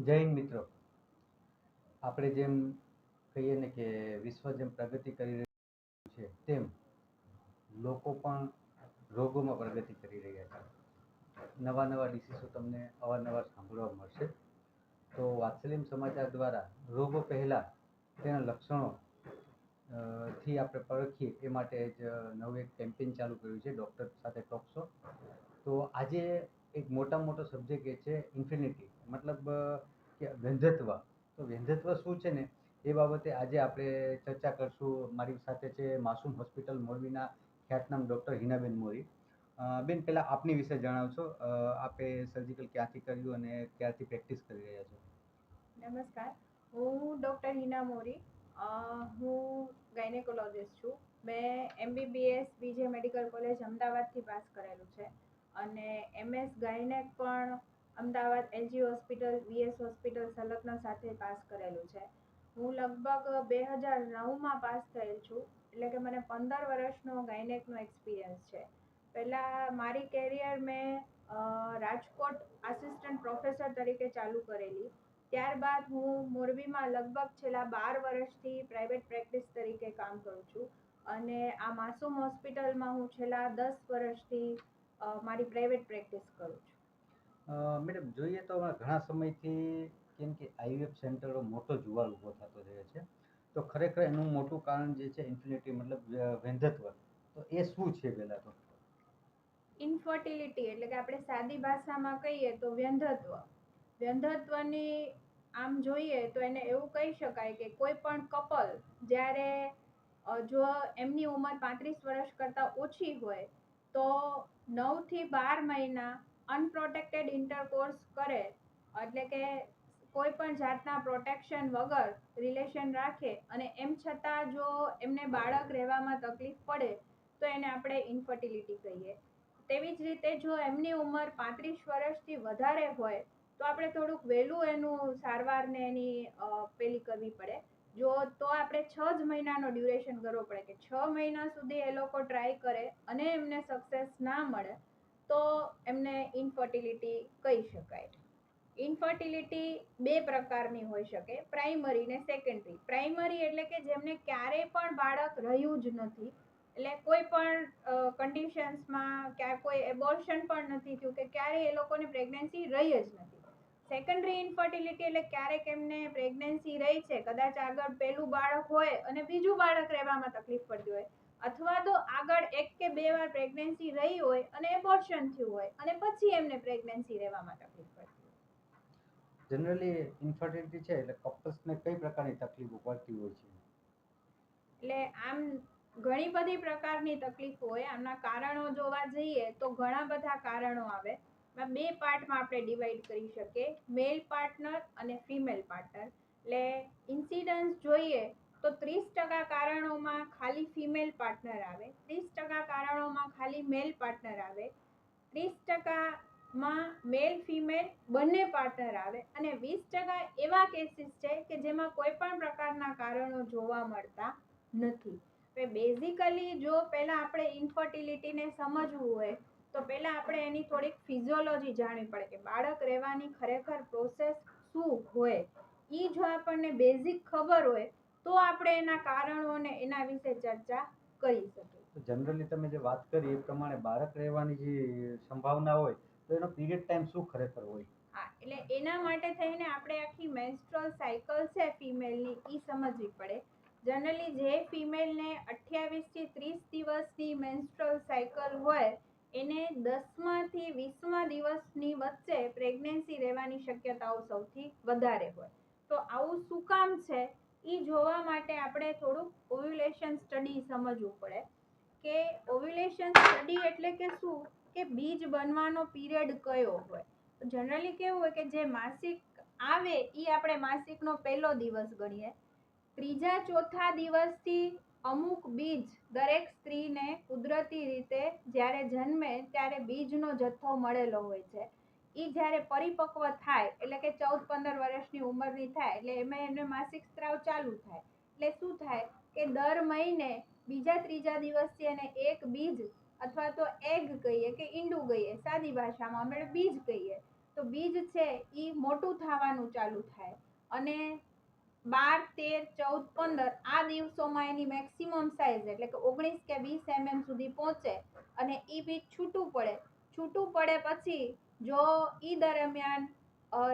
હિન્દ મિત્રો. આપણે જેમ કહીએ ને કે વિશ્વ જેમ પ્રગતિ કરી રહ્યું છે, તેમ લોકો પણ રોગોમાં પ્રગતિ કરી રહ્યા છે. નવા નવા ડિસીઝો તમને અવારનવાર સાંભળવા મળશે. તો વાત્સલ્યમ સમાચાર દ્વારા રોગો પહેલાં તેના લક્ષણો થી આપણે પરખીએ એ માટે જ નવું એક કેમ્પેઇન ચાલુ કર્યું છે ડૉક્ટર સાથે ટોક શો તો આજે એક મોટા મોટો સબ્જેક્ટ એ છે ઇન્ફિનિટી મતલબ કે વ્યંધત્વ તો વ્યંધત્વ શું છે ને? એ બાબતે આજે આપણે ચર્ચા કરશું. મારી સાથે છે માસૂમ હોસ્પિટલ મોરબીના ખ્યાતનામ ડૉક્ટર હિનાબેન મોરી. બેન, પહેલાં આપની વિશે જણાવશો. આપે સર્જિકલ ક્યાંથી કર્યું અને ક્યારથી પ્રેક્ટિસ કરી રહ્યા છો? નમસ્કાર. હું ડૉક્ટર હિના મોરી. હું ગાયનેકોલોજિસ્ટ છું. મેં એમબીબીએસ બીજે મેડિકલ કોલેજ અમદાવાદથી પાસ કરેલું છે. અને એમએસ ગાયનેક પણ Ahmedabad LG hospital, VS hospital સંલગ્ન સાથે પાસ કરેલું છે. હું લગભગ બે હજાર નવમાં પાસ થયેલ છું, એટલે કે મને પંદર વર્ષનો ગાયનેકનો એક્સપિરિયન્સ છે. પહેલાં મારી કેરિયર મેં રાજકોટ આસિસ્ટન્ટ પ્રોફેસર તરીકે ચાલુ કરેલી. ત્યારબાદ હું મોરબીમાં લગભગ છેલ્લા બાર વર્ષથી પ્રાઇવેટ પ્રેક્ટિસ તરીકે કામ કરું છું. અને આ માસૂમ હોસ્પિટલમાં હું છેલ્લા દસ વર્ષથી મારી પ્રાઇવેટ પ્રેક્ટિસ કરું છું. મેડમ જોઈએ તો ઘણા સમયથી કેમ કે આઈવીએફ સેન્ટરો મોટો જુવાલ ઊભો થતો રહે છે. તો ખરેખર એનું મોટું કારણ જે છે ઇન્ફિનિટી મતલબ વેંધત્વ. તો એ શું છે પહેલાં તો? ઇન્ફર્ટિલિટી એટલે કે આપણે સાદી ભાષામાં કહીએ તો વ્યંધત્વ. વ્યંધત્વની આમ જોઈએ તો એને એવું કહી શકાય કે કોઈ પણ કપલ જ્યારે જો એમની ઉંમર પાંત્રીસ વર્ષ કરતાં ઓછી હોય તો નવથી બાર મહિના અનપ્રોટેક્ટેડ ઇન્ટરકોર્સ કરે, એટલે કે કોઈ પણ જાતના પ્રોટેક્શન વગર રિલેશન રાખે અને એમ છતાં જો એમને બાળક રહેવામાં તકલીફ પડે, તો એને આપણે ઇન્ફર્ટિલિટી કહીએ. તેવી જ રીતે જો એમની ઉંમર પાંત્રીસ વર્ષથી વધારે હોય, તો આપણે થોડુંક વહેલું એનું સારવારને એની પેલી કરવી પડે. જો તો આપણે છ જ મહિનાનો ડ્યુરેશન કરવો પડે કે છ મહિના સુધી એ લોકો ટ્રાય કરે અને એમને સક્સેસ ના મળે, તો એમને ઇન્ફર્ટિલિટી કહી શકાય. ઇન્ફર્ટિલિટી બે પ્રકારની હોઈ શકે પ્રાઇમરી ને સેકન્ડરી પ્રાઇમરી એટલે કે જેમને ક્યારેય પણ બાળક રહ્યું જ નથી, એટલે કોઈ પણ કન્ડિશન્સમાં ક્યાં કોઈ એબોર્શન પણ નથી થયું કે ક્યારેય એ લોકોને પ્રેગ્નન્સી રહી જ નથી. સેકન્ડરી ઇન્ફર્ટિલિટી એટલે ક્યારેક એમને પ્રેગ્નન્સી રહી છે કદાચ આગળ પહેલું બાળક હોય અને બીજું બાળક રહેવામાં તકલીફ પડતી હોય. અથવા તો આગળ એક કે બે વાર પ્રેગ્નન્સી રહી હોય અને એબોર્શન થયું હોય અને પછી એમને પ્રેગ્નન્સી રહેવામાં તકલીફ પડતી હોય. જનરલી ઇન્ફર્ટિલિટી છે એટલે કપલ્સને કઈ પ્રકારની તકલીફો પડતી હોય છે? એટલે આમ ઘણી બધી પ્રકારની તકલીફ હોય. આમના કારણો જોવા જઈએ તો ઘણા બધા કારણો આવે. બે પાર્ટમાં આપણે ડિવાઈડ કરી શકીએ. મેલ પાર્ટનર અને ફિમેલ પાર્ટનર એટલે ઇન્સિડન્સ જોઈએ તો ત્રીસ ટકા કારણોમાં ખાલી ફિમેલ પાર્ટનર આવે. ત્રીસ ટકા કારણોમાં ખાલી મેલ પાર્ટનર આવે. ત્રીસ ટકામાં મેલ ફિમેલ બંને પાર્ટનર આવે. અને વીસ ટકા એવા કેસીસ છે કે જેમાં કોઈ પણ પ્રકારના કારણો જોવા મળતા નથી. બેઝિકલી જો પહેલાં આપણે ઇન્ફર્ટિલિટીને સમજવું હોય તો પહેલાં આપણે એની થોડીક ફિઝિયોલોજી જાણવી પડે કે બાળક રહેવાની ખરેખર પ્રોસેસ શું હોય. એ જો આપણને બેઝિક ખબર હોય તો આપણે એના કારણો અને એના વિશે ચર્ચા કરી શકીએ. જનરલી તમે જે વાત કરી એ પ્રમાણે બાળક રહેવાની જે સંભાવના હોય તો એનો પીરિયડ ટાઈમ શું ખરેખર હોય? હા એટલે એના માટે થઈને આપણે આખી મેન્સ્ટ્રલ સાયકલ છે ફિમેલની એ સમજવી પડે. જનરલી જે ફિમેલને અઠ્યાવીસથી ત્રીસ દિવસની મેન્સ્ટ્રલ સાયકલ હોય એને દસમાંથી વીસમા દિવસની વચ્ચે પ્રેગ્નન્સી રહેવાની શક્યતાઓ સૌથી વધારે હોય. તો આવું શું કામ છે? એ જોવા માટે આપણે થોડુંક ઓવ્યુલેશન સ્ટડી સમજવું પડે કે ઓવ્યુલેશન સ્ટડી એટલે કે શું? કે બીજ બનવાનો પીરિયડ કયો હોય? જનરલી કેવું હોય કે જે માસિક આવે એ આપણે માસિકનો પહેલો દિવસ ગણીએ. ત્રીજા ચોથા દિવસથી અમુક બીજ દરેક સ્ત્રીને કુદરતી રીતે જ્યારે જન્મે ત્યારે બીજનો જથ્થો મળેલો હોય છે. એ જ્યારે પરિપક્વ થાય, એટલે કે ચૌદ પંદર વર્ષની ઉંમરની થાય, એટલે એમાં એને માસિક સ્ત્રાવ ચાલુ થાય. એટલે શું થાય કે દર મહિને બીજા ત્રીજા દિવસથી એને એક બીજ અથવા તો એગ કહીએ કે ઈંડું કહીએ, સાદી ભાષામાં અમે બીજ કહીએ. તો બીજ છે એ મોટું થવાનું ચાલુ થાય. અને બાર, તેર, ચૌદ, પંદર આ દિવસોમાં એની મેક્સિમમ સાઇઝ એટલે કે ઓગણીસ કે વીસ એમએમ સુધી પહોંચે અને એ બીજ છૂટું પડે. છૂટું પડે પછી જો એ દરમિયાન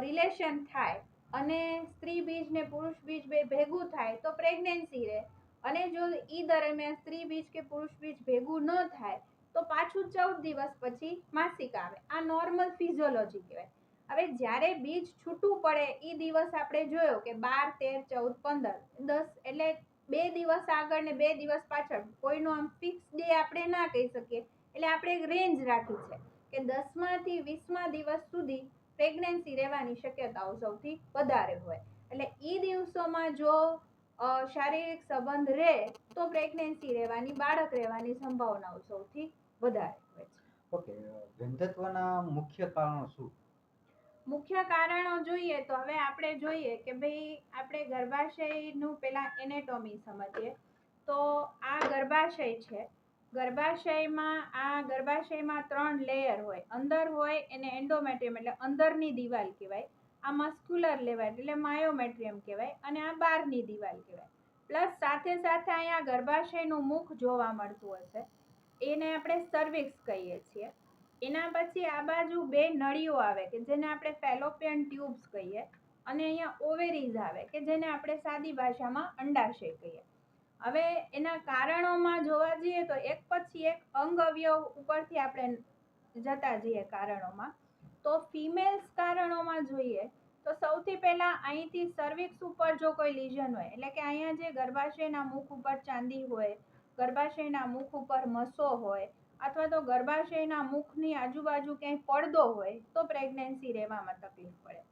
રિલેશન થાય અને સ્ત્રી બીજ પુરુષ બીજ બે ભેગું થાય તો પ્રેગ્નન્સી રહે. અને જો એ દરમિયાન સ્ત્રી બીજ કે પુરુષ બીજ ભેગું ન થાય તો પાછું ચૌદ દિવસ પછી માસિક આવે. આ નોર્મલ ફિઝિયોલોજી કહેવાય. હવે જ્યારે બીજ છૂટું પડે એ દિવસ આપણે જોયો કે બાર, તેર, ચૌદ, પંદર, દસ, એટલે બે દિવસ આગળ ને બે દિવસ પાછળ, કોઈનો આમ ફિક્સ ડે આપણે ના કહી શકીએ. એટલે આપણે એક રેન્જ રાખી છે કે દસમાંથી વીસમા દિવસ સુધી પ્રેગ્નન્સી રહેવાની શક્યતાઓ સૌથી વધારે હોય. એટલે એ દિવસોમાં જો શારીરિક સંબંધ રહે, તો પ્રેગ્નન્સી રહેવાની, બાળક રહેવાની સંભાવનાઓ સૌથી વધારે હોય છે. ઓકે વંધત્વના મુખ્ય કારણો શું? મુખ્ય કારણો જોઈએ તો હવે આપણે જોઈએ કે ભાઈ આપણે ગર્ભાશયનું પેલા એનેટોમી સમજીએ. તો આ ગર્ભાશય છે. ગર્ભાશયમાં આ ગર્ભાશયમાં ત્રણ લેયર હોય. અંદર હોય એને એન્ડોમેટ્રિયમ એટલે અંદરની દિવાલ કહેવાય. આ મસ્ક્યુલર લેવલ એટલે માયોમેટ્રિયમ કહેવાય અને આ બહારની દિવાલ કહેવાય. પ્લસ સાથે સાથે અહીંયા ગર્ભાશયનું મુખ જોવા મળતું હશે. એને આપણે સર્વિક્સ કહીએ છીએ. એના પછી આ બાજુ બે નળીઓ આવે કે જેને આપણે ફેલોપિયન ટ્યુબ્સ કહીએ અને અહીંયા ઓવેરીઝ આવે કે જેને આપણે સાદી ભાષામાં અંડાશય કહીએ. હવે એના કારણોમાં જોવા જઈએ તો એક પછી એક અંગ અવયવ ઉપરથી આપણે જતા જઈએ કારણોમાં. તો ફિમેલ્સ કારણોમાં જોઈએ તો સૌથી પહેલાં અહીંથી સર્વિક્સ ઉપર જો કોઈ લિઝન હોય, એટલે કે અહીંયા જે ગર્ભાશયના મુખ ઉપર ચાંદી હોય, ગર્ભાશયના મુખ ઉપર મસો હોય અથવા તો ગર્ભાશયના મુખની આજુબાજુ ક્યાંય પડદો હોય તો પ્રેગ્નન્સી રહેવામાં તકલીફ પડે.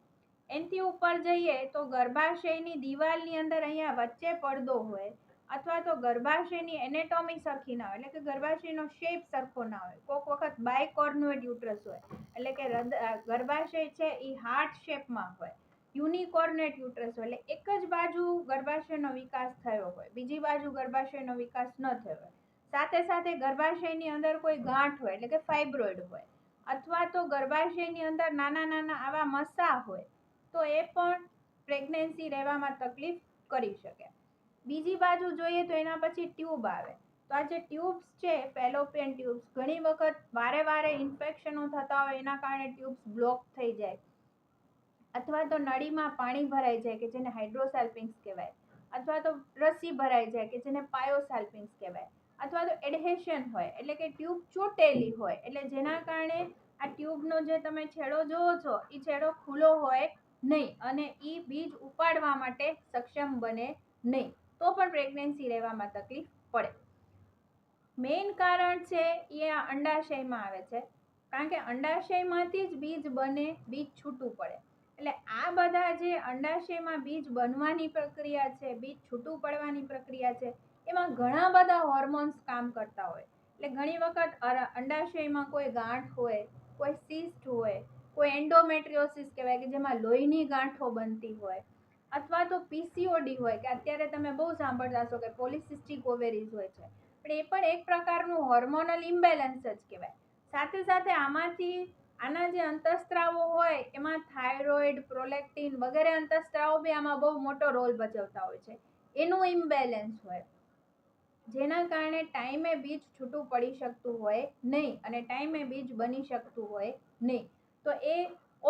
એનથી ઉપર જઈએ તો ગર્ભાશયની દિવાલની અંદર અહીંયા વચ્ચે પડદો હોય અથવા તો ગર્ભાશયની એનેટોમી સરખી ના હોય, એટલે કે ગર્ભાશયનો શેપ સરખો ના હોય. કોઈક વખત બાયકોર્નોઇડ યુટ્રસ હોય, એટલે કે ગર્ભાશય છે એ હાર્ટ શેપમાં હોય. યુનિકોર્નેટ યુટ્રસ હોય, એટલે એક જ બાજુ ગર્ભાશયનો વિકાસ થયો હોય, બીજી બાજુ ગર્ભાશયનો વિકાસ ન થયો હોય. સાથે સાથે ગર્ભાશયની અંદર કોઈ ગાંઠ હોય, એટલે કે ફાઇબ્રોઇડ હોય, અથવા તો ગર્ભાશયની અંદર નાના નાના આવા મસા હોય, તો એ પણ પ્રેગ્નન્સી રહેવામાં તકલીફ કરી શકે. બીજી બાજુ જોઈએ તો એના પછી ટ્યુબ આવે. તો આ જે ટ્યુબ્સ છે ફેલોપિયન ટ્યુબ્સ ઘણી વખત વારે વારે ઇન્ફેક્શનો થતા હોય, એના કારણે ટ્યુબ્સ બ્લોક થઈ જાય. અથવા તો નળીમાં પાણી ભરાઈ જાય, કે જેને હાઇડ્રોસાલ્પિન્સ કહેવાય. અથવા તો રસી ભરાઈ જાય, કે જેને પાયોસાલ્પિન્સ કહેવાય. અથવા તો એડહેશન હોય, એટલે કે ટ્યુબ ચોટેલી હોય, એટલે જેના કારણે આ ટ્યુબનો જે તમે છેડો જોવો છો એ છેડો ખુલ્લો હોય નહીં અને એ બીજ ઉપાડવા માટે સક્ષમ બને નહીં, તો પણ પ્રેગ્નન્સી રહેવામાં તકલીફ પડે. મેઇન કારણ છે એ આ અંડાશયમાં આવે છે, કારણ કે અંડાશયમાંથી જ બીજ બને, બીજ છૂટું પડે. એટલે આ બધા જે અંડાશયમાં બીજ બનવાની પ્રક્રિયા છે, બીજ છૂટું પડવાની પ્રક્રિયા છે એમાં ઘણા બધા હોર્મોન્સ કામ કરતા હોય. એટલે ઘણી વખત અંડાશયમાં કોઈ ગાંઠ હોય, કોઈ સિસ્ટ હોય, કોઈ એન્ડોમેટ્રિયોસિસ કહેવાય કે જેમાં લોહીની ગાંઠો બનતી હોય, અથવા તો પીસીઓડી હોય કે અત્યારે તમે બહુ સાંભળતા હશો કે પોલિસિસ્ટિક ઓવેરીઝ હોય છે. પણ એ પણ એક પ્રકારનું હોર્મોનલ ઇમ્બેલેન્સ જ કહેવાય. સાથે સાથે આમાંથી આના જે અંતઃસ્ત્રાવો હોય, એમાં થાઇરોઇડ પ્રોલેક્ટિન વગેરે અંતઃસ્ત્રાવો બી આમાં બહુ મોટો રોલ ભજવતા હોય છે. એનું ઇમ્બેલેન્સ હોય. જેના કારણે ટાઈમે બીજ છૂટું પડી શકતું હોય નહીં અને ટાઈમે બીજ બની શકતું હોય નહીં. તો એ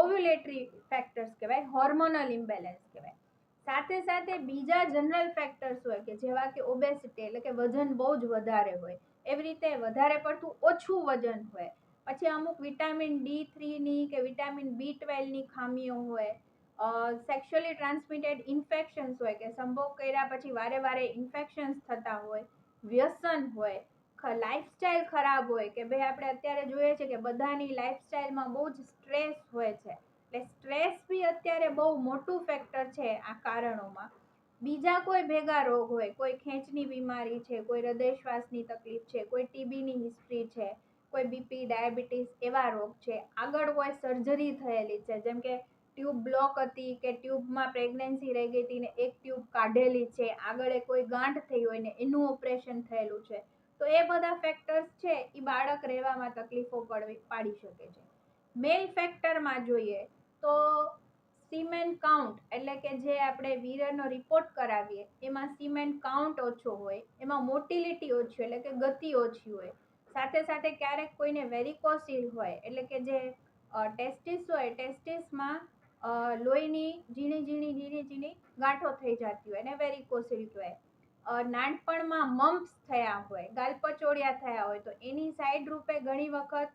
ઓવ્યુલેટરી ફેક્ટર્સ કહેવાય હોર્મોનલ ઇમ્બેલેન્સ કહેવાય. સાથે સાથે બીજા જનરલ ફેક્ટર્સ હોય કે જેવા કે ઓબેસિટી એટલે કે વજન બહુ જ વધારે હોય. એવી રીતે વધારે પડતું ઓછું વજન હોય. પછી અમુક વિટામિન ડી થ્રીની કે વિટામિન બી ટ્વેલ્વની ખામીઓ હોય. સેક્સ્યુઅલી ટ્રાન્સમિટેડ ઇન્ફેક્શન્સ હોય કે સંભોગ કર્યા પછી વારે વારે ઇન્ફેક્શન્સ થતા હોય. વ્યસન હોય લાઈફસ્ટાઈલ ખરાબ હોય કે ભાઈ આપણે અત્યારે જોઈએ છે કે બધાની લાઈફસ્ટાઈલમાં બહુ જ સ્ટ્રેસ હોય છે. એટલે સ્ટ્રેસ બી અત્યારે બહુ મોટું ફેક્ટર છે આ કારણોમાં. બીજા કોઈ ભેગા રોગ હોય, કોઈ ખેંચની બીમારી છે, કોઈ હૃદય શ્વાસની તકલીફ છે, કોઈ ટીબીની હિસ્ટ્રી છે, કોઈ બીપી ડાયાબિટીસ એવા રોગ છે, આગળ કોઈ સર્જરી થયેલી છે, જેમ કે ટ્યુબ બ્લોક હતી કે ટ્યુબમાં પ્રેગ્નન્સી રહી ગઈ હતી ને એક ટ્યુબ કાઢેલી છે, આગળ કોઈ ગાંઠ થઈ હોય ને એનું ઓપરેશન થયેલું છે. તો એ બધા ફેક્ટર્સ છે એ બાળક રહેવામાં તકલીફો પડવી, પાડી શકે છે. મેલ ફેક્ટરમાં જોઈએ તો સીમેન કાઉન્ટ એટલે કે જે આપણે વીરનો રિપોર્ટ કરાવીએ, એમાં સીમેન કાઉન્ટ ઓછો હોય, એમાં મોટિલિટી ઓછી એટલે કે ગતિ ઓછી હોય. સાથે સાથે ક્યારેક કોઈને વેરિકોસિલ હોય, એટલે કે જે ટેસ્ટિસ હોય ટેસ્ટિસમાં લોહીની ઝીણી ઝીણી ઝીણી ઝીણી ગાંઠો થઈ જતી હોય એને વેરિકોસિલ કહેવાય નાનપણમાં મમ્પ્સ થયા હોય ગાલપચોડિયા થયા હોય, તો એની સાઈડ રૂપે ઘણી વખત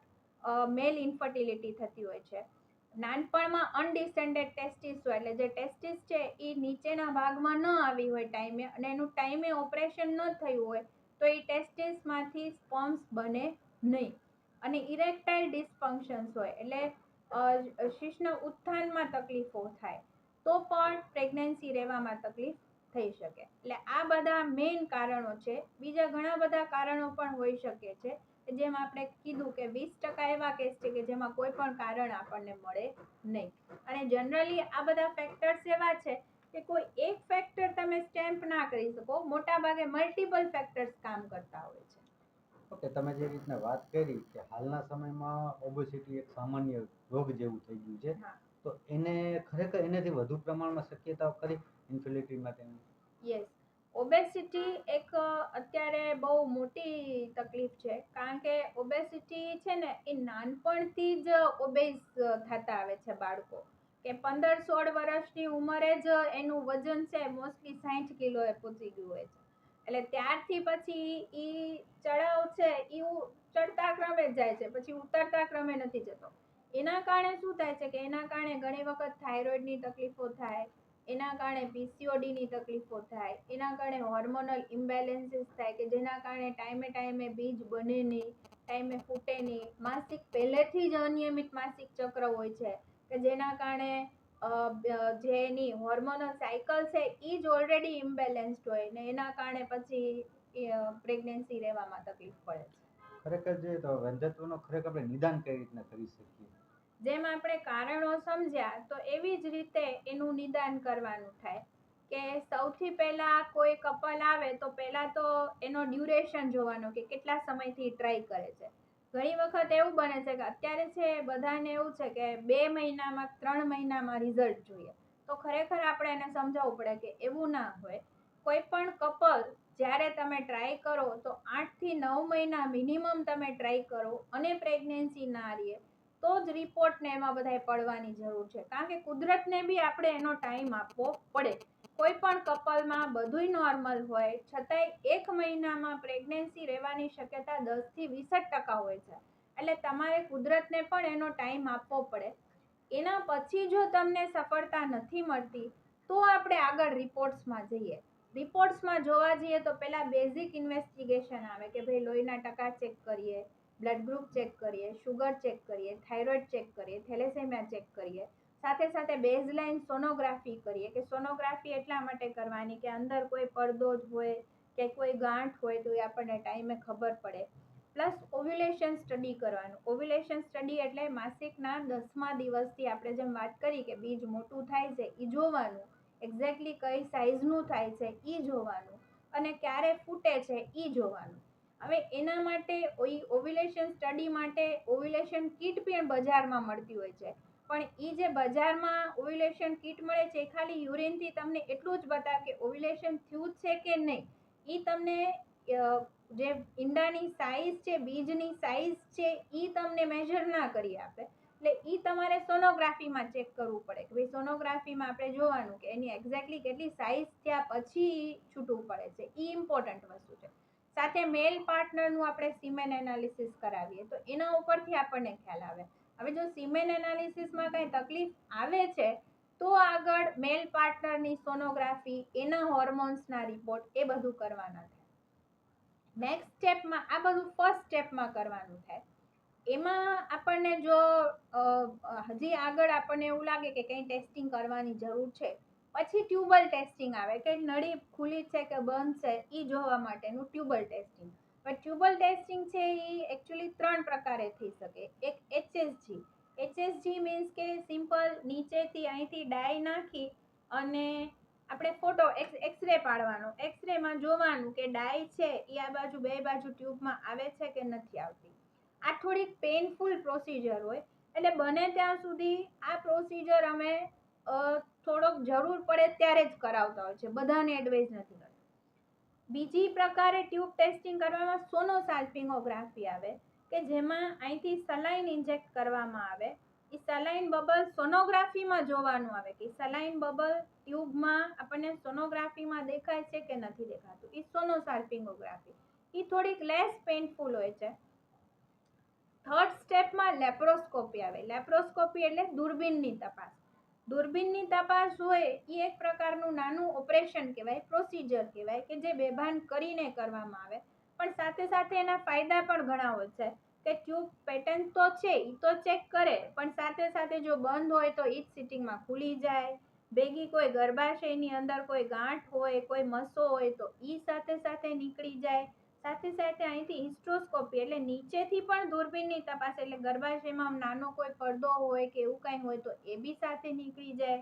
મેલ ઇન્ફર્ટિલિટી થતી હોય છે. નાનપણમાં અનડિસેન્ડેડ ટેસ્ટિસ હોય, એટલે જે ટેસ્ટિસ છે એ નીચેના ભાગમાં ન આવી હોય ટાઈમે, અને એનું ટાઈમે ઓપરેશન ન થયું હોય, તો એ ટેસ્ટિસમાંથી સ્પોમ્સ બને નહીં. અને ઇરેક્ટાઇલ ડિસફંક્શન્સ હોય, એટલે શિશ્ન ઉત્થાનમાં તકલીફો થાય, તો પણ પ્રેગ્નન્સી રહેવામાં તકલીફ થઈ શકે. એટલે આ બધા મેઇન કારણો છે. બીજા ઘણા બધા કારણો પણ હોઈ શકે છે જેમ આપણે કીધું કે વીસ ટકા એવા કેસ છે કે જેમાં કોઈ પણ કારણ આપણને મળે નહીં. અને જનરલી આ બધા ફેક્ટર્સ એવા છે કે કોઈ એક ફેક્ટર તમે સ્ટેમ્પ ના કરી શકો. મોટા ભાગે મલ્ટિપલ ફેક્ટર્સ કામ કરતા હોય છે. ઓકે તમે જે રીતના વાત કરી કે હાલના સમયમાં ઓબેસિટી એક સામાન્ય રોગ જેવું થઈ ગયું છે. તો એને ખરેખર એનાથી વધુ પ્રમાણમાં શક્યતાઓ કરી ઇન્ફિલિટી માટેની યસ ઓબેસિટી એક અત્યારે બહુ મોટી તકલીફ છે કારણ કે ઓબેસિટી છે ને એ નાનપણથી જ ઓબેઝ થતા આવે છે બાળકો. કે પંદર સોળ વર્ષની ઉંમરે જ એનું વજન છે મોસ્ટલી સાઠ કિલોએ પહોંચી ગયું હોય છે. એટલે ત્યારથી પછી એ ચડાવ છે એ ચડતા ક્રમે જ જાય છે, પછી ઉતરતા ક્રમે નથી જતો. એના કારણે શું થાય છે કે એના કારણે ઘણી વખત થાઇરોઇડની તકલીફો થાય, એના કારણે પીસીઓડીની તકલીફો થાય, એના કારણે હોર્મોનલ ઇમ્બેલેન્સીસ થાય કે જેના કારણે ટાઈમે ટાઈમે બીજ બને નહીં, ટાઈમે ફૂટે નહીં. માસિક પહેલેથી જ અનિયમિત માસિક ચક્ર હોય છે કે જેના કારણે જે એની હોર્મોનલ સાયકલ છે એ જ ઓલરેડી ઇમ્બેલેન્સ્ડ હોય ને એના કારણે પછી પ્રેગ્નન્સી રહેવામાં તકલીફ પડે છે. ખરેખર જોઈએ તો વંધત્વનો ખરેખર આપણે નિદાન કઈ રીતના કરી શકીએ? જેમ આપણે કારણો સમજ્યા તો એવી જ રીતે એનું નિદાન કરવાનું થાય. કે સૌથી પહેલા કોઈ કપલ આવે તો પહેલા તો એનો ડ્યુરેશન જોવાનો કે કેટલા સમયથી ટ્રાય કરે છે. ઘણી વખત એવું બને છે કે અત્યારે છે બધાને એવું છે કે બે મહિનામાં, ત્રણ મહિનામાં રિઝલ્ટ જોઈએ. તો ખરેખર આપણે એને સમજાવવું પડે કે એવું ના હોય. કોઈ પણ કપલ જ્યારે તમે ટ્રાય કરો તો આઠથી નવ મહિના મિનિમમ તમે ટ્રાય કરો અને પ્રેગ્નન્સી ના રહીએ, તો જ રિપોર્ટને એમાં બધાય પડવાની જરૂર છે. કારણ કે કુદરતને બી આપણે એનો ટાઈમ આપવો પડે. કોઈ પણ કપલમાં બધુંય નોર્મલ હોય, છતાંય એક મહિનામાં પ્રેગ્નન્સી રહેવાની શક્યતા દસથી વીસ જ ટકા હોય છે. એટલે તમારે કુદરતને પણ એનો ટાઈમ આપવો પડે. એના પછી જો તમને સફળતા નથી મળતી, તો આપણે આગળ રિપોર્ટ્સમાં જઈએ. રિપોર્ટ્સમાં જોવા જઈએ તો પહેલાં બેઝિક ઇન્વેસ્ટિગેશન આવે કે ભાઈ લોહીના ટકા ચેક કરીએ બ્લડ ગ્રુપ ચેક કરીએ શુગર ચેક કરીએ થાઇરોઇડ ચેક કરીએ થેલેસેમિયા ચેક કરીએ. સાથે સાથે બેઝલાઇન સોનોગ્રાફી કરીએ કે સોનોગ્રાફી એટલા માટે કરવાની કે અંદર કોઈ પડદો જ હોય કે કોઈ ગાંઠ હોય તો એ આપણને ટાઈમે ખબર પડે. પ્લસ ઓવ્યુલેશન સ્ટડી કરવાનું. ઓવ્યુલેશન સ્ટડી એટલે માસિકના દસમા દિવસથી આપણે જેમ વાત કરી કે બીજ મોટું થાય છે એ જોવાનું. એક્ઝેક્ટલી કઈ સાઇઝનું થાય છે એ જોવાનું. અને ક્યારે ફૂટે છે એ જોવાનું. હવે એના માટે ઓવ્યુલેશન સ્ટડી માટે ઓવ્યુલેશન કીટ પણ બજારમાં મળતી હોય છે. પણ એ જે બજારમાં ઓવ્યુલેશન કીટ મળે છે, એ ખાલી યુરિનથી તમને એટલું જ બતાવે કે ઓવ્યુલેશન થયું છે કે નહીં. એ તમને જે ઈંડાની સાઇઝ છે, બીજની સાઇઝ છે એ તમને મેજર ના કરી આપે. એટલે એ તમારે સોનોગ્રાફીમાં ચેક કરવું પડે કે ભાઈ સોનોગ્રાફીમાં આપણે જોવાનું કે એની એક્ઝેક્ટલી કેટલી સાઇઝ થયા પછી છૂટવું પડે છે. એ ઇમ્પોર્ટન્ટ વસ્તુ છે. સાથે મેલ પાર્ટનરનું આપણે સિમેન એનાલિસિસ કરાવીએ તો એના ઉપરથી આપણને ખ્યાલ આવે. હવે જો સિમેન એનાલિસિસમાં કંઈ તકલીફ આવે છે, તો આગળ મેલ પાર્ટનરની સોનોગ્રાફી એના હોર્મોન્સના રિપોર્ટ એ બધું કરવાના થાય. નેક્સ્ટ સ્ટેપમાં આ બધું ફર્સ્ટ સ્ટેપમાં કરવાનું થાય. એમાં આપણને જો હજી આગળ આપણને એવું લાગે કે કંઈ ટેસ્ટિંગ કરવાની જરૂર છે, પછી ટ્યુબલ ટેસ્ટિંગ આવે કે નળી ખુલી છે કે બંધ છે એ જોવા માટેનું ટ્યુબલ ટેસ્ટિંગ પણ ટ્યુબલ ટેસ્ટિંગ છે એ એકચ્યુઅલી ત્રણ પ્રકારે થઈ શકે. એક એચએસજી એચએસજી મીન્સ કે સિમ્પલ નીચેથી અહીંથી ડાય નાખી અને આપણે ફોટો એક્સ એક્સરે પાડવાનો. એક્સરેમાં જોવાનું કે ડાય છે એ આ બાજુ બે બાજુ ટ્યુબમાં આવે છે કે નથી આવતી. આ થોડીક પેઇનફુલ પ્રોસિજર હોય. એટલે બને ત્યાં સુધી આ પ્રોસિજર અમે થોડોક જરૂર પડે ત્યારે જ કરાવતા હોય છે. બધાને એડવાઇસ નથી બીજી પ્રકારે ટ્યુબ ટેસ્ટિંગ કરવામાં સોનોસાલ્પિંગોગ્રાફી આવે કે જેમાં અહીંથી સલાઈન ઇન્જેક્ટ કરવામાં આવે. એ સલાઈન બબલ સોનોગ્રાફીમાં જોવાનું આવે કે સલાઈન બબલ ટ્યુબમાં આપણને સોનોગ્રાફીમાં દેખાય છે કે નથી દેખાતું. એ સોનોસાલ્પિંગોગ્રાફી એ થોડીક લેસ પેઇનફુલ હોય છે. થર્ડ સ્ટેપમાં લેપ્રોસ્કોપી આવે. લેપ્રોસ્કોપી એટલે દૂરબીનની તપાસ. દૂરબીનની તપાસ હોય એ એક પ્રકારનું નાનું ઓપરેશન કહેવાય પ્રોસિજર કહેવાય કે જે બેભાન કરીને કરવામાં આવે. પણ સાથે સાથે એના ફાયદા પણ ઘણા હોય છે. કે ટ્યુબ પેટર્ન તો છે એ તો ચેક કરે, પણ સાથે સાથે જો બંધ હોય તો એ જ સિટિંગમાં ખુલી જાય. ભેગી કોઈ ગર્ભાશયની અંદર કોઈ ગાંઠ હોય, કોઈ મસો હોય તો એ સાથે સાથે નીકળી જાય. સાથે સાથે અહીંથી હિસ્ટ્રોસ્કોપી એટલે નીચેથી પણ દૂરબીનની તપાસ એટલે ગર્ભાશયમાં નાનો કોઈ પડદો હોય કે એવું કાંઈ હોય તો એ બી સાથે નીકળી જાય.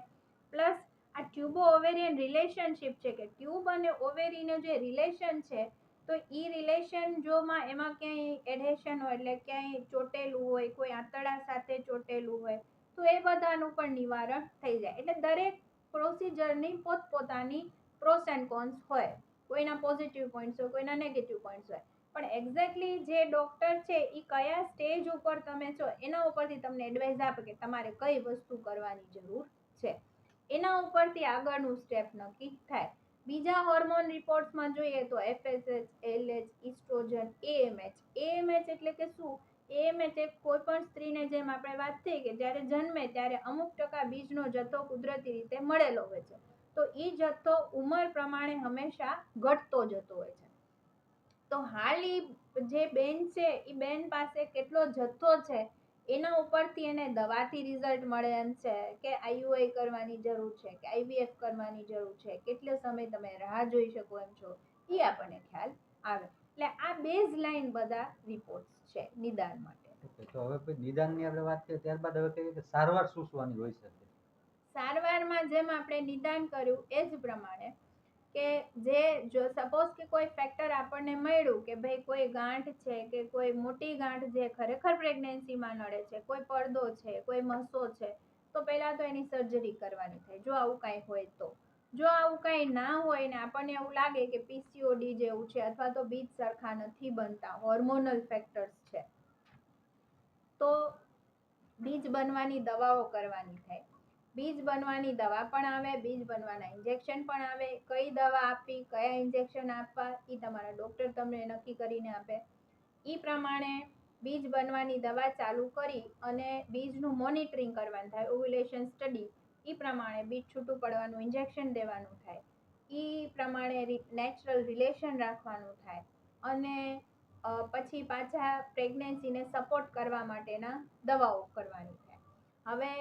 પ્લસ આ ટ્યુબો ઓવેરિયન રિલેશનશિપ છે કે ટ્યુબ અને ઓવેરીનો જે રિલેશન છે, તો એ રિલેશન જોમાં એમાં ક્યાંય એડહેશન હોય એટલે ક્યાંય ચોટેલું હોય, કોઈ આંતરડા સાથે ચોટેલું હોય, તો એ બધાનું પણ નિવારણ થઈ જાય. એટલે દરેક પ્રોસિજરની પોતપોતાની પ્રોસ એન્ડ કોન્સ હોય. કોઈના પોઝિટિવ પોઈન્ટ્સ હોય, કોઈના નેગેટિવ પોઈન્ટ્સ હોય. પણ એક્ઝેક્ટલી જે ડૉક્ટર છે એ કયા સ્ટેજ ઉપર તમે છો, એના ઉપરથી તમને એડવાઇસ આપે કે તમારે કઈ વસ્તુ કરવાની જરૂર છે. એના ઉપરથી આગળનું સ્ટેપ નક્કી થાય. બીજા હોર્મોન રિપોર્ટ્સમાં જોઈએ તો FSH LH estrogen AMH AMH એટલે કે શું? એએમએચ એક કોઈ પણ સ્ત્રીને જેમ આપણે વાત થઈ કે જ્યારે જન્મે ત્યારે અમુક ટકા બીજનો જથ્થો કુદરતી રીતે મળેલો હોય છે. તો એ જથ્થો ઉંમર પ્રમાણે હંમેશા ઘટતો જતો હોય છે. તો હાલ એ જે બેન છે એ બેન પાસે કેટલો જથ્થો છે, એના ઉપરથી એને દવાથી રિઝલ્ટ મળે એમ છે કે આઈયુઆઈ કરવાની જરૂર છે, કે આઈવીએફ કરવાની જરૂર છે, કેટલો સમય તમે રાહ જોઈ શકો એમ છો એ આપણને ખ્યાલ આવે. એટલે આ બેઝ લાઈન બધા રિપોર્ટ્સ છે, નિદાન માટે. તો હવે નિદાનની આપણે વાત કરીએ, ત્યારબાદ હવે કહીએ કે સારવાર શું શુંની હોય શકે. સારવારમાં જેમ આપણે નિદાન કર્યું એ જ પ્રમાણે કે જે જો સપોઝ કે કોઈ ફેક્ટર આપણને મળ્યું કે ભાઈ કોઈ ગાંઠ છે કે કોઈ મોટી ગાંઠ જે ખરેખર પ્રેગ્નન્સીમાં નડે છે, કોઈ પડદો છે, કોઈ મસો છે, તો પહેલાં તો એની સર્જરી કરવાની થાય. જો આવું કાંઈ હોય તો. જો આવું કાંઈ ના હોય ને આપણને એવું લાગે કે પીસીઓડી જેવું છે અથવા તો બીજ સરખા નથી બનતા હોર્મોનલ ફેક્ટર્સ છે, તો બીજ બનવાની દવાઓ કરવાની થાય. બીજ બનવાની દવા પણ આવે, બીજ બનવાના ઇન્જેક્શન પણ આવે. કઈ દવા આપવી, કયા ઇન્જેક્શન આપવા એ તમારા ડૉક્ટર તમને નક્કી કરીને આપે. એ પ્રમાણે બીજ બનવાની દવા ચાલુ કરી અને બીજનું મોનિટરિંગ કરવાનું થાય ઓવ્યુલેશન સ્ટડી એ પ્રમાણે બીજ છૂટું પડવાનું ઇન્જેક્શન દેવાનું થાય. એ પ્રમાણે નેચરલ રિલેશન રાખવાનું થાય. અને પછી પાછા પ્રેગ્નન્સીને સપોર્ટ કરવા માટેના દવાઓ કરવાની થાય. હવે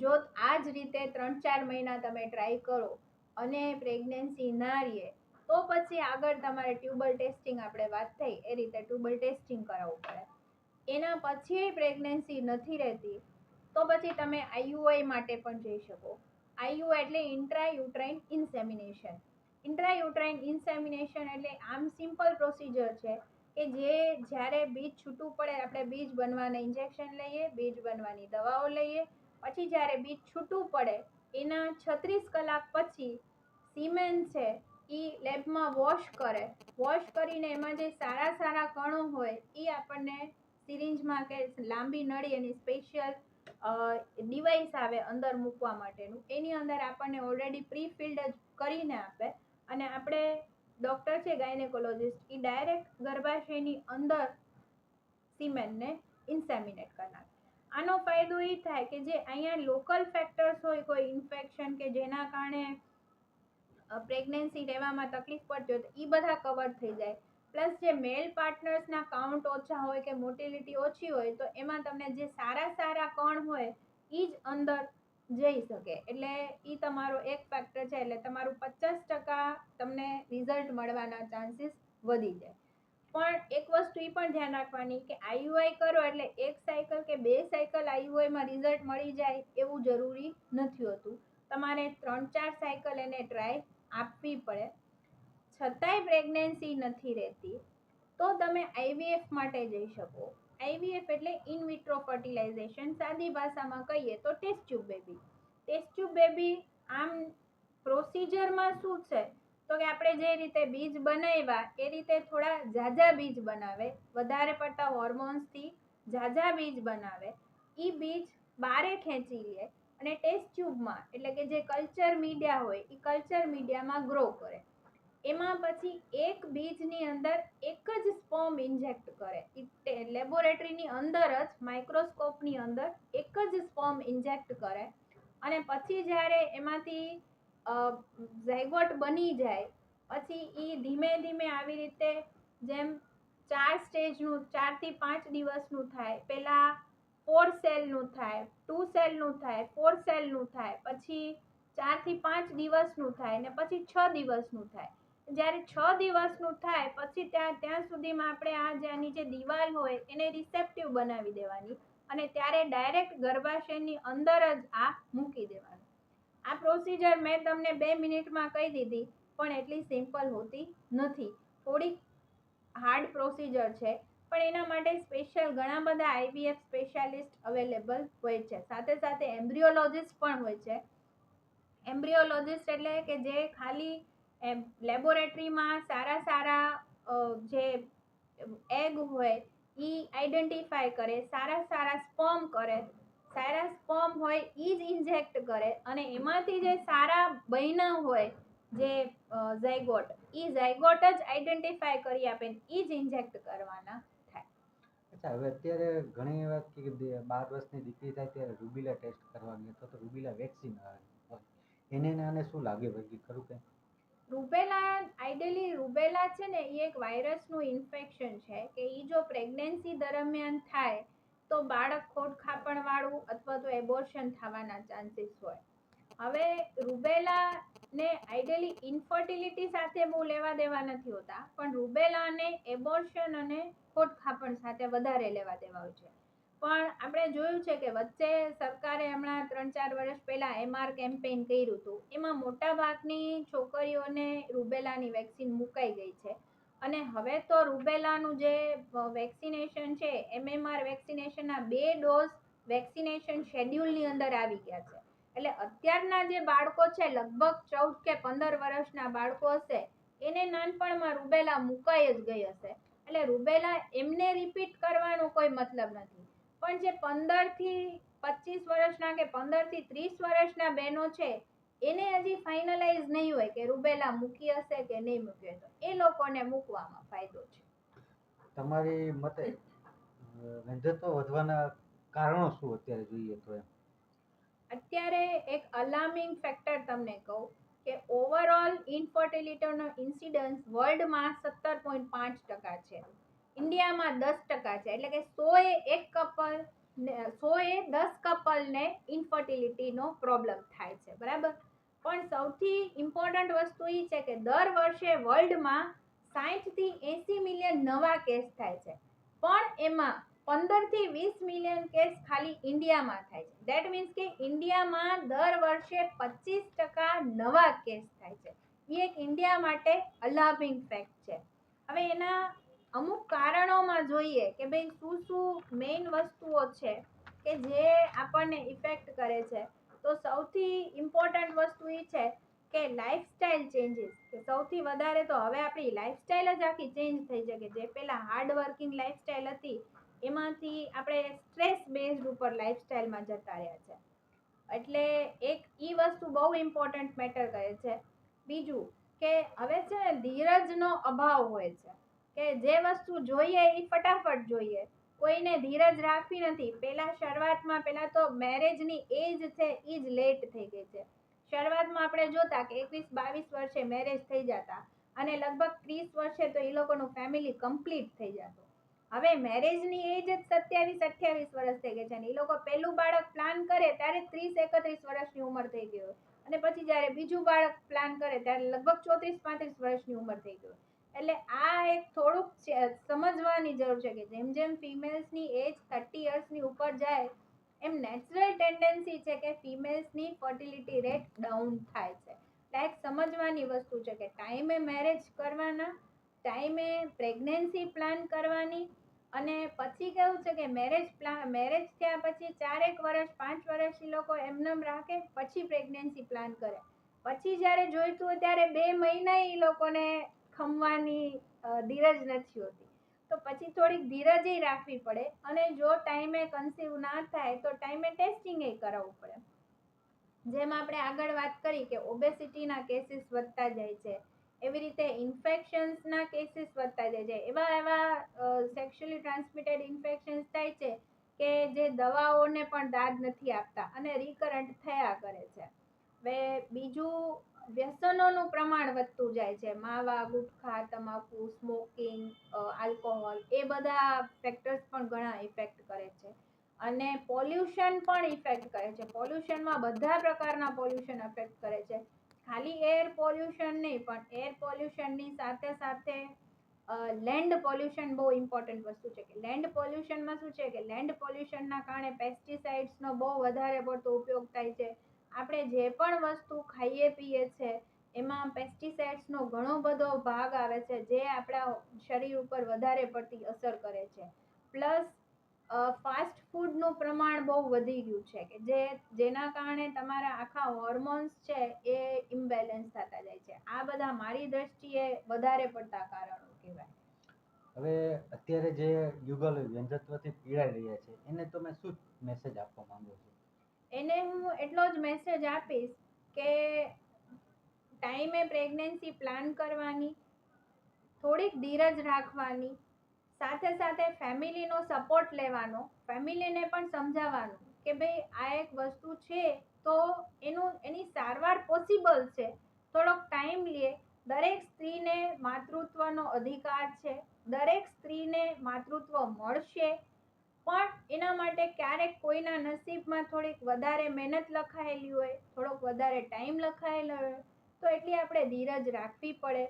જો આ જ રીતે ત્રણ ચાર મહિના તમે ટ્રાય કરો અને પ્રેગ્નન્સી ના રહે, તો પછી આગળ તમારે ટ્યુબલ ટેસ્ટિંગ આપણે વાત થઈ, એ રીતે ટ્યુબલ ટેસ્ટિંગ કરાવવું પડે. એના પછી પ્રેગ્નન્સી નથી રહેતી, તો પછી તમે આઈયુઆઈ માટે પણ જઈ શકો. આઈયુ એટલે intra uterine insemination intra uterine insemination એટલે આમ સિમ્પલ પ્રોસિજર છે કે જે જ્યારે બીજ છૂટું પડે, આપણે બીજ બનવાના ઇન્જેક્શન લઈએ, બીજ બનવાની દવાઓ લઈએ પછી જ્યારે બીજ છૂટું પડે, એના છત્રીસ કલાક પછી સિમેન છે એ લેબમાં વોશ કરે. વોશ કરીને એમાં જે સારા સારા કણો હોય, એ આપણને સિરિંજમાં કે લાંબી નળી એની સ્પેશિયલ ડિવાઇસ આવે અંદર મૂકવા માટેનું, એની અંદર આપણને ઓલરેડી પ્રી ફિલ્ડ જ કરીને આપે. અને આપણે ડૉક્ટર છે, ગાયનેકોલોજિસ્ટ, એ ડાયરેક્ટ ગર્ભાશયની અંદર સિમેનને ઇન્સેમિનેટ કરી નાખે આનો ફાયદો એ થાય કે જે અહીંયા લોકલ ફેક્ટર્સ હોય, કોઈ ઇન્ફેક્શન કે જેના કારણે પ્રેગ્નન્સી રહેવામાં તકલીફ પડતી હોય તો એ બધા કવર થઈ જાય. પ્લસ જે મેલ પાર્ટનર્સના કાઉન્ટ ઓછા હોય કે મોટિલિટી ઓછી હોય તો એમાં તમને જે સારા સારા કણ હોય એ જ અંદર જઈ શકે. એટલે એ તમારો એક ફેક્ટર છે, એટલે તમારું પચાસ ટકા તમને રિઝલ્ટ મળવાના ચાન્સીસ વધી જાય. પણ એક વસ્તુ એ પણ ધ્યાન રાખવાની કે આઈયુઆઈ કરો એટલે એક સાયકલ કે બે સાયકલ આઈયુઆઈમાં રિઝલ્ટ મળી જાય એવું જરૂરી નથી હોતું. તમારે ત્રણ ચાર સાયકલ એને ટ્રાય આપવી પડે. છતાંય પ્રેગ્નન્સી નથી રહેતી, તો તમે આઈવીએફ માટે જઈ શકો. આઈવીએફ એટલે ઇન વિટ્રો ફર્ટિલાઇઝેશન સાદી ભાષામાં કહીએ તો test tube baby test tube baby આમ પ્રોસિજરમાં શું છે? તો કે આપણે જે રીતે બીજ બનાવ્યા, એ રીતે થોડા ઝાઝા બીજ બનાવે. વધારે પડતા હોર્મોન્સથી ઝાઝા બીજ બનાવે. એ બીજ બારે ખેંચી લે અને ટેસ્ટ ટ્યુબમાં એટલે કે જે કલ્ચર મીડિયા હોય એ કલ્ચર મીડિયામાં ગ્રો કરે. એમાં પછી એક બીજની અંદર એક જ સ્પોમ ઇન્જેક્ટ કરે. એ લેબોરેટરીની અંદર જ માઇક્રોસ્કોપની અંદર એક જ સ્પોમ ઇન્જેક્ટ કરે. અને પછી જ્યારે એમાંથી ઝાયગોટ બની જાય. પછી એ ધીમે ધીમે આવી રીતે જેમ ચાર સ્ટેજનું, ચારથી પાંચ દિવસનું થાય. પહેલાં ફોર સેલનું થાય ટુ સેલનું થાય ફોર સેલનું થાય. પછી ચારથી પાંચ દિવસનું થાય ને પછી છ દિવસનું થાય. જ્યારે છ દિવસનું થાય, પછી ત્યાં ત્યાં સુધીમાં આપણે આ જે આની જે દિવાલ હોય, એને રિસેપ્ટિવ બનાવી દેવાની. અને ત્યારે ડાયરેક્ટ ગર્ભાશયની અંદર જ આ મૂકી દેવાનું. આ પ્રોસિજર મેં તમને બે મિનિટમાં કહી દીધી, પણ એટલી સિમ્પલ હોતી નથી. થોડીક હાર્ડ પ્રોસિજર છે, પણ એના માટે સ્પેશિયલ ઘણા બધા આઈવીએફ સ્પેશિયાલિસ્ટ અવેલેબલ હોય છે. સાથે સાથે એમ્બ્રિયોલોજિસ્ટ પણ હોય છે. એમ્બ્રિયોલોજિસ્ટ એટલે કે જે ખાલી લેબોરેટરીમાં સારા સારા જે એગ હોય એ આઈડેન્ટિફાય કરે, સારા સારા સ્પર્મ કરે. સારા સ્પર્મ હોય એ જ ઇન્જેક્ટ કરે અને એમાંથી જે સારા બહેના હોય જે ઝાયગોટ એ ઝાયગોટ જ આઈડેન્ટિફાય કરી આપે એ જ ઇન્જેક્ટ કરવાના થાય. અચ્છા હવે અત્યારે ઘણી વાત કે બાર વર્ષની દીકરી થાય ત્યારે રૂબીલા ટેસ્ટ કરવાની અથવા તો રૂબીલા વેક્સિન આવે એને આને શું લાગે ભાઈ ખરું કે રૂબેલા આઈડિયલી રૂબેલા છે ને એ એક વાયરસનું ઇન્ફેક્શન છે કે એ જો પ્રેગ્નન્સી દરમિયાન થાય તો બાળક ખોટ ખાપણવાળું અથવા તો એબોર્શન થવાના ચાન્સીસ હોય. હવે રૂબેલા ને આઈડિયલી ઇન્ફર્ટિલિટી સાથે બહુ લેવા દેવા નથી હોતા, પણ રૂબેલા અને એબોર્શન અને ખોટ ખાપણ સાથે વધારે લેવા દેવા હોય છે. પણ આપણે જોયું છે કે વચ્ચે સરકારે હમણાં ત્રણ ચાર વર્ષ પહેલાં એમઆર કેમ્પેઇન કર્યું હતું, એમાં મોટાભાગની છોકરીઓને રૂબેલાની વેક્સિન મુકાઈ ગઈ છે. અને હવે તો રૂબેલાનું જે વેક્સિનેશન છે, એમએમઆર વેક્સિનેશનના બે ડોઝ વેક્સિનેશન શેડ્યુલની અંદર આવી ગયા છે. એટલે અત્યારના જે બાળકો છે, લગભગ ચૌદ કે પંદર વર્ષના બાળકો હશે, એને નાનપણમાં રૂબેલા મુકાઈ જ ગઈ હશે. એટલે રૂબેલા એમને રિપીટ કરવાનો કોઈ મતલબ નથી. પણ જે પંદરથી પચીસ વર્ષના કે પંદરથી ત્રીસ વર્ષના બહેનો છે એને હજી ફાઇનલાઇઝ નહીં હોય કે રૂબેલા મૂકી હશે કે નહીં મૂકી હશે એ લોકોને મૂકવામાં ફાયદો છે. તમારી મતે વંધ્યત્વ વધવાના કારણો શું અત્યારે જોઈએ તો એમ? અત્યારે એક અલાર્મિંગ ફેક્ટર તમને કહું કે ઓવરઓલ ઇન્ફર્ટિલિટીનો ઇન્સિડન્સ વર્લ્ડમાં સત્તર પોઈન્ટ પાંચ ટકા છે. ઇન્ડિયામાં દસ ટકા છે. એટલે કે સોએ એક કપલ સોએ દસ કપલને ઇન્ફર્ટિલિટીનો પ્રોબ્લેમ થાય છે. બરાબર? પણ સૌથી ઇમ્પોર્ટન્ટ વસ્તુ એ છે કે દર વર્ષે વર્લ્ડમાં સાઠથી એંસી મિલિયન નવા કેસ થાય છે. પણ એમાં પંદરથી વીસ મિલિયન કેસ ખાલી ઇન્ડિયામાં થાય છે. દેટ મીન્સ કે ઇન્ડિયામાં દર વર્ષે પચીસ ટકા નવા કેસ થાય છે. એ એક ઇન્ડિયા માટે અલાર્મિંગ ફેક્ટ છે. હવે એના અમુક કારણોમાં જોઈએ કે ભાઈ શું શું મેઇન વસ્તુઓ છે કે જે આપણને ઇફેક્ટ કરે છે. તો સૌથી ઇમ્પોર્ટન્ટ વસ્તુ એ છે કે લાઇફસ્ટાઇલ ચેન્જીસ કે સૌથી વધારે તો હવે આપણી લાઇફસ્ટાઇલ જ આખી ચેન્જ થઈ છે કે જે પહેલાં હાર્ડવર્કિંગ વર્કિંગ લાઇફસ્ટાઇલ હતી, એમાંથી આપણે સ્ટ્રેસ બેઝડ ઉપર લાઇફસ્ટાઇલમાં જતા રહ્યા છે. એટલે એક એ વસ્તુ બહુ ઇમ્પોર્ટન્ટ મેટર કરે છે. બીજું કે હવે છે ને ધીરજનો અભાવ હોય છે. કે જે વસ્તુ જોઈએ એ ફટાફટ જોઈએ. કોઈને ધીરજ રાખવી નથી. પહેલાં શરૂઆતમાં પહેલાં તો મેરેજની એજ છે એ જ લેટ થઈ ગઈ છે. શરૂઆતમાં આપણે જોતા કે એકવીસ બાવીસ વર્ષે મેરેજ થઈ જતા અને લગભગ ત્રીસ વર્ષે તો એ લોકોનું ફેમિલી કમ્પ્લીટ થઈ જતું. હવે મેરેજની એજ જ સત્યાવીસ, અઠ્યાવીસ વર્ષ થઈ ગઈ છે અને એ લોકો પહેલું બાળક પ્લાન કરે ત્યારે ત્રીસ, એકત્રીસ વર્ષની ઉંમર થઈ ગઈ હોય. અને પછી જ્યારે બીજું બાળક પ્લાન કરે ત્યારે લગભગ ચોત્રીસ, પાંત્રીસ વર્ષની ઉંમર થઈ ગઈ હોય. એટલે આ એક થોડુંક સમજવાની જરૂર છે કે જેમ જેમ ફિમેલ્સની એજ થર્ટી યર્સની ઉપર જાય, એમ નેચરલ ટેન્ડન્સી છે કે ફિમેલ્સની ફર્ટિલિટી રેટ ડાઉન થાય છે. એટલે સમજવાની વસ્તુ છે કે ટાઈમે મેરેજ કરવાના ટાઈમે પ્રેગ્નન્સી પ્લાન કરવાની અને પછી કેવું છે કે મેરેજ પ્લાન મેરેજ થયા પછી ચારેક વર્ષ, પાંચ વર્ષ એ લોકો એમનેમ રાખે, પછી પ્રેગ્નન્સી પ્લાન કરે. પછી જ્યારે જોઈતું હોય ત્યારે બે મહિના એ લોકોને ખમવાની ધીરજ નથી હોતી. તો પછી થોડીક ધીરજ એ રાખવી પડે અને જો ટાઈમે કન્સીવ ના થાય તો ટાઈમે ટેસ્ટિંગ એ કરાવવું પડે. જેમ આપણે આગળ વાત કરી કે ઓબેસિટીના કેસીસ વધતા જાય છે, એવી રીતે ઇન્ફેક્શન્સના કેસીસ વધતા જાય છે, એવા એવા સેક્સ્યુઅલી ટ્રાન્સમિટેડ ઇન્ફેક્શન્સ થાય છે કે જે દવાઓને પણ દાદ નથી આપતા અને રિકરન્ટ થયા કરે છે. હવે બીજું વ્યસનોનું પ્રમાણ વધતું જાય છે. માવા, ગુટખા, તમાકુ સ્મોકિંગ આલ્કોહોલ એ બધા ફેક્ટર્સ પણ ઘણા ઇફેક્ટ કરે છે. અને પોલ્યુશન પણ ઇફેક્ટ કરે છે. પોલ્યુશનમાં બધા પ્રકારના પોલ્યુશન અફેક્ટ કરે છે. ખાલી એર પોલ્યુશન નહીં, પણ એર પોલ્યુશનની સાથે સાથે લેન્ડ પોલ્યુશન બહુ ઇમ્પોર્ટન્ટ વસ્તુ છે કે લેન્ડ પોલ્યુશનમાં શું છે કે લેન્ડ પોલ્યુશનના કારણે પેસ્ટિસાઇડ્સનો બહુ વધારે પડતો ઉપયોગ થાય છે. આપણે જે પણ વસ્તુ ખાઈએ, પીએ છે, એમાં પેસ્ટિસાઇડ્સનો ઘણો બધો ભાગ આવે છે, જે આપણા શરીર ઉપર વધારે પડતી અસર કરે છે. પ્લસ ફાસ્ટ ફૂડનું પ્રમાણ બહુ વધી ગયું છે કે જે, જેના કારણે તમારા આખા હોર્મોન્સ છે એ ઇમ્બેલેન્સ થતા જાય છે. આ બધા મારી દ્રષ્ટિએ વધારે પડતા કારણો કહેવાય. હવે અત્યારે જે યુગલ વ્યંજત્વથી પીડાઈ રહ્યા છે, એને તમે શું મેસેજ આપવા માંગો છો? એને હું એટલો જ મેસેજ આપીશ કે ટાઈમે પ્રેગ્નન્સી પ્લાન કરવાની, થોડીક ધીરજ રાખવાની, સાથે સાથે ફેમિલીનો સપોર્ટ લેવાનો, ફેમિલીને પણ સમજાવવાનું કે ભાઈ આ એક વસ્તુ છે તો એનું, એની સારવાર પોસિબલ છે. થોડોક ટાઈમ લે. દરેક સ્ત્રીને માતૃત્વનો અધિકાર છે. દરેક સ્ત્રીને માતૃત્વ મળશે. પણ એના માટે ક્યારેક કોઈના નસીબમાં થોડીક વધારે મહેનત લખાયેલી હોય, થોડોક વધારે ટાઈમ લખાયેલો હોય, તો એટલી આપણે ધીરજ રાખવી પડે.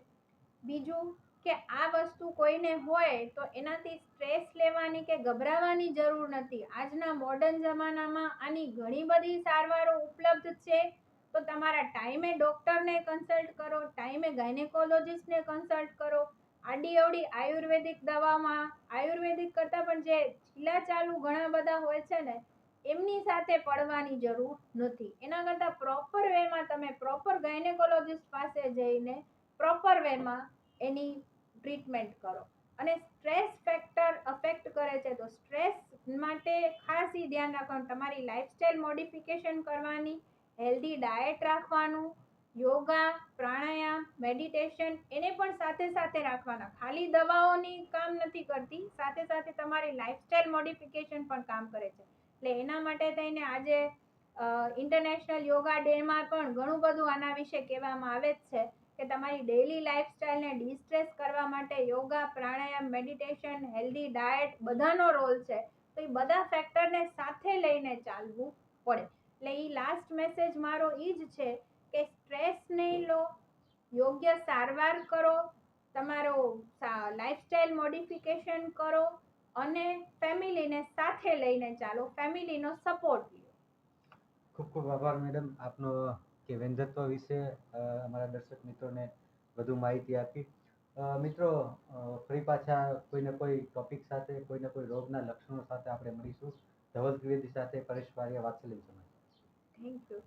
બીજું કે આ વસ્તુ કોઈને હોય તો એનાથી સ્ટ્રેસ લેવાની કે ગભરાવાની જરૂર નથી. આજના મોડર્ન જમાનામાં આની ઘણી બધી સારવારો ઉપલબ્ધ છે. તો તમારા ટાઈમે ડૉક્ટરને કન્સલ્ટ કરો, ટાઈમે ગાયનેકોલોજિસ્ટને કન્સલ્ટ કરો. આડી અવડી આયુર્વેદિક દવામાં, આયુર્વેદિક કરતાં પણ જે ચીલા ચાલુ ઘણા બધા હોય છે ને, એમની સાથે પડવાની જરૂર નથી. એના કરતાં પ્રોપર વેમાં તમે પ્રોપર ગાયનેકોલોજિસ્ટ પાસે જઈને પ્રોપર વેમાં એની ટ્રીટમેન્ટ કરો. અને સ્ટ્રેસ ફેક્ટર અફેક્ટ કરે છે તો સ્ટ્રેસ માટે ખાસ ઈ ધ્યાન રાખવાનું. તમારી લાઈફસ્ટાઈલ મોડિફિકેશન કરવાની હેલ્ધી ડાયટ રાખવાનું યોગા, પ્રાણાયામ મેડિટેશન એને પણ સાથે સાથે રાખવાના. ખાલી દવાઓની કામ નથી કરતી, સાથે સાથે તમારી લાઈફસ્ટાઈલ મોડિફિકેશન પણ કામ કરે છે. એટલે એના માટે થઈને આજે ઇન્ટરનેશનલ યોગા ડેમાં પણ ઘણું બધું આના વિશે કહેવામાં આવે જ છે કે તમારી ડેઈલી લાઈફસ્ટાઈલને ડિસ્ટ્રેસ કરવા માટે yoga, pranayama meditation healthy diet બધાનો રોલ છે. તો એ બધા ફેક્ટરને સાથે લઈને ચાલવું પડે. એટલે એ લાસ્ટ મેસેજ મારો એ જ છે કે સ્ટ્રેસ નહીં લો યોગ્ય સારવાર કરો તમારો લાઈફસ્ટાઈલ મોડિફિકેશન કરો અને ફેમિલીને સાથે લઈને ચાલો ફેમિલીનો સપોર્ટ લો. ખૂબ ખૂબ આભાર મેડમ. આપનો કે વ્યંજત્વ વિશે અમારા દર્શક મિત્રોને વધુ માહિતી આપી. મિત્રો ફરી પાછા કોઈને કોઈ ટોપિક સાથે કોઈને કોઈ રોગના લક્ષણો સાથે આપણે મળીશું. ધવલ ત્રિવેદી સાથે પરેશ વારિયા વાત્સલ્ય સમાજ થેન્ક યુ